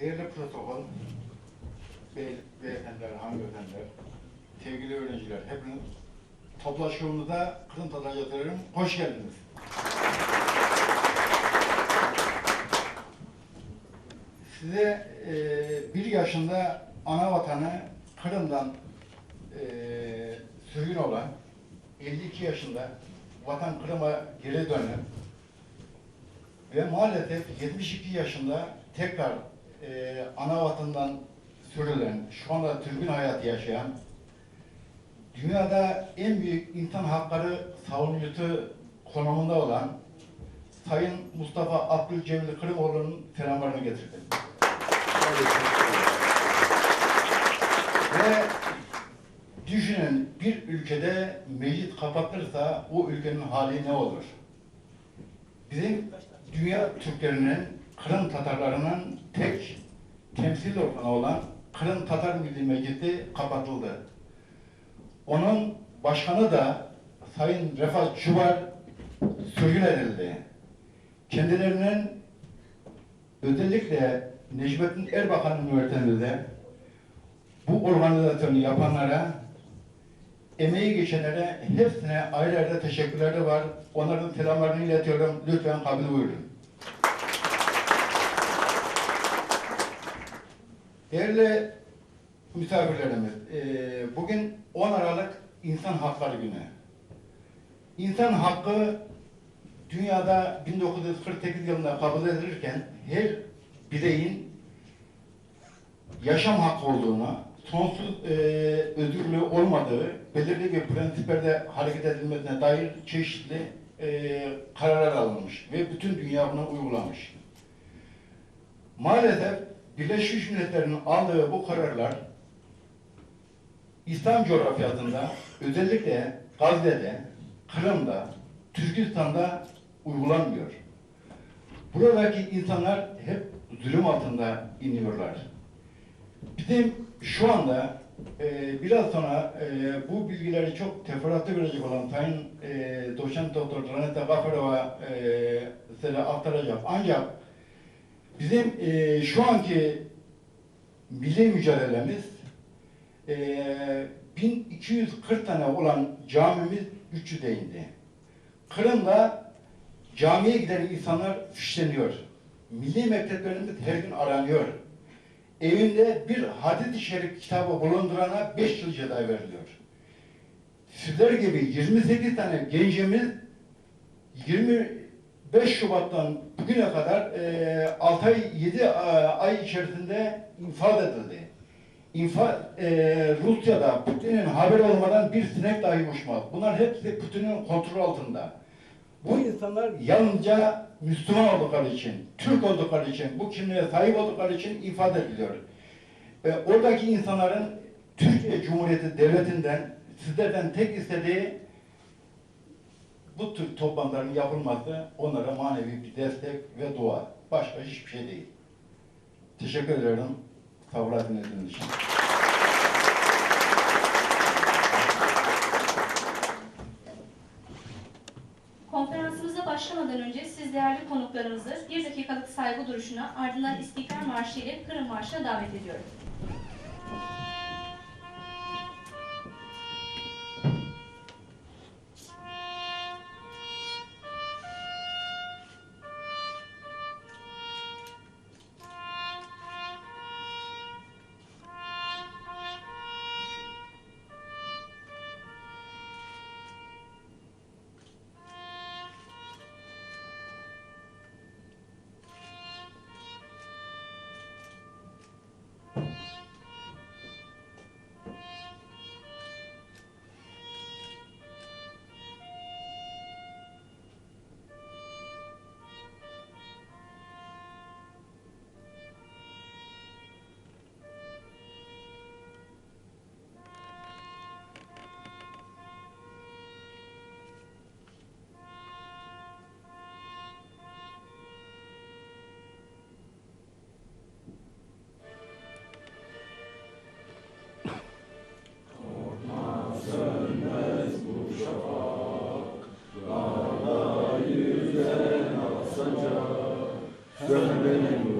değerli protokol, bey, beyefendiler, hanımefendiler, sevgili öğrenciler, hepiniz toplaşımımıza kızım tadacaklarım, hoş geldiniz. Size e, bir yaşında ana vatanı Kırım'dan e, sürgün olan 52 yaşında vatan Kırım'a geri dönen ve maalesef 72 yaşında tekrar e, ana vatandan sürülen, şu anda türbün hayatı yaşayan, dünyada en büyük insan hakları savunucusu konumunda olan Sayın Mustafa Abdülcemil Kırımoğlu'nun selamlarını getirdim. Ve düşünün bir ülkede meclis kapatırsa o ülkenin hali ne olur? Bizim dünya Türklerinin, Kırım Tatarlarının tek temsil organı olan Kırım Tatar Milli Meclisi kapatıldı. Onun başkanı da Sayın Refat Çuvar sürgün edildi. Kendilerinin özellikle Necmettin Erbakan'ın yönetiminde bu organizasyonu yapanlara, emeği geçenlere hepsine ayrı ayrı teşekkürleri var. Onların selamlarını iletiyorum. Lütfen kabul buyurun. Değerli misafirlerimiz, eee, bugün 10 Aralık İnsan Hakları Günü. İnsan hakkı dünyada 1948 yılında kabul edilirken her bireyin yaşam hakkı olduğunu, sonsuz e, özgürlüğü olmadığı, belirli bir prensiplerde hareket edilmesine dair çeşitli e, kararlar alınmış ve bütün dünya bunu uygulamış. Maalesef Birleşmiş Milletler'in aldığı bu kararlar İslam coğrafyasında özellikle Gazze'de, Kırım'da, Türkistan'da uygulanmıyor. Buradaki insanlar hep zulüm altında iniyorlar. Bizim şu anda e, biraz sonra e, bu bilgileri çok teferruatlı verecek olan Sayın e, Doçent Doktor Raneta Gafarova e, size aktaracak. Ancak bizim e, şu anki milli mücadelemiz e, 1240 tane olan camimiz 300'e indi. Kırım'da camiye giden insanlar fişleniyor. Milli mekteplerimiz her gün aranıyor. Evinde bir hadis-i şerif kitabı bulundurana 5 yıl ceza veriliyor. Sizler gibi 28 tane gencimiz 25 Şubat'tan bugüne kadar e, 6 ay 7 ay içerisinde infaz edildi. İnfaz, e, Rusya'da Putin'in haberi olmadan bir sinek dahi uçmaz. Bunlar hepsi Putin'in kontrol altında. Bu insanlar yalnızca Müslüman oldukları için, Türk oldukları için, bu kimliğe sahip oldukları için ifade ediliyor. E, oradaki insanların Türkiye Cumhuriyeti Devleti'nden, sizlerden tek istediği bu tür toplantıların yapılması onlara manevi bir destek ve dua. Başka hiçbir şey değil. Teşekkür ederim. Tavırlar dinlediğiniz için. Konferansımıza başlamadan önce siz değerli konuklarımızı bir dakikalık saygı duruşuna ardından İstiklal Marşı ile Kırım Marşı'na davet ediyorum. love, from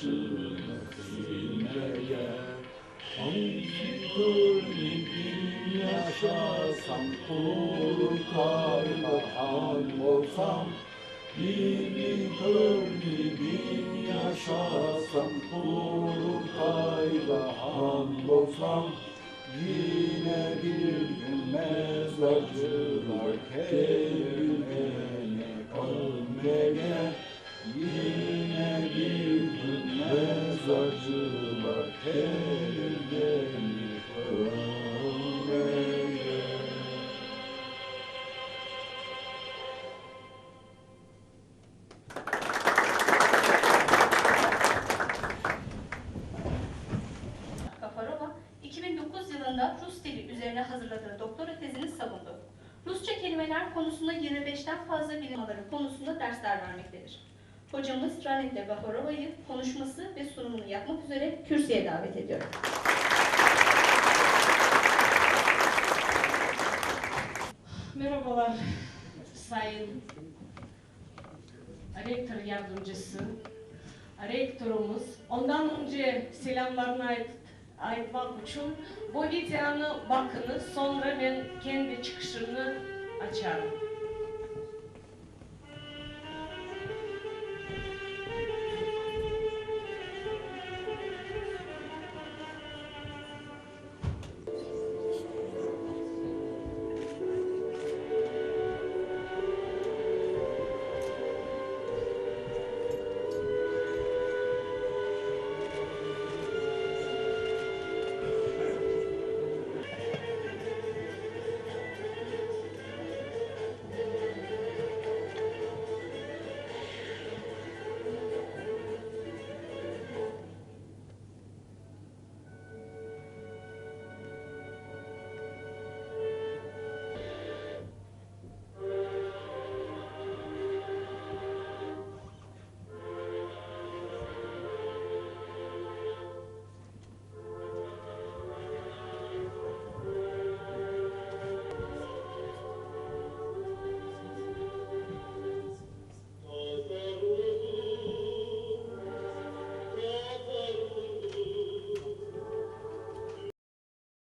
silmeye gönlüm yaşasam kurtarla han olsam Bir gönlüm yaşasam kurtarla han olsam Yine bir gün mezarcılar kendine ölmeye mezarcılar kendine ölmeye Kafarova, 2009 yılında Rus dili üzerine hazırladığı doktora tezini savundu. Rusça kelimeler konusunda 25'ten fazla bilim alanı konusunda dersler vermektedir. Hocamız Ranette Gafarova'yı konuşması ve sunumunu yapmak üzere kürsüye davet ediyorum. Merhabalar Sayın Rektör Yardımcısı, Rektörümüz. Ondan önce selamlarını ait, aytmak için bu videonu bakınız. Sonra ben kendi çıkışını açarım.